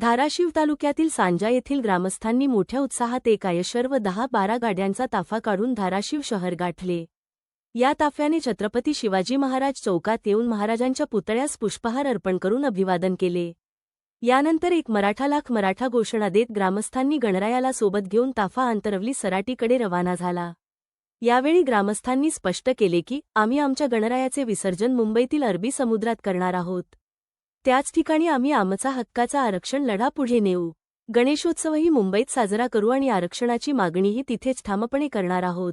धाराशिव तालुक्यातील सांजा येथील ग्रामस्थांनी मोठ्या उत्साहात एकायशर व दहा बारा गाड्यांचा ताफा काढून धाराशिव शहर गाठले. या ताफ्याने छत्रपती शिवाजी महाराज चौकात येऊन महाराजांच्या पुतळ्यास पुष्पहार अर्पण करून अभिवादन केले. यानंतर एक मराठा लाख मराठा घोषणा देत ग्रामस्थांनी गणरायाला सोबत घेऊन ताफा अंतरवली सराटीकडे रवाना झाला. यावेळी ग्रामस्थांनी स्पष्ट केले की आम्ही आमच्या गणरायाचे विसर्जन मुंबईतील अरबी समुद्रात करणार आहोत. त्याच ठिकाणी आम्ही आमचा हक्काचा आरक्षण लढा पुढे नेऊ. गणेशोत्सवही मुंबईत साजरा करू आणि आरक्षणाची मागणीही तिथेच ठामपणे करणार आहोत.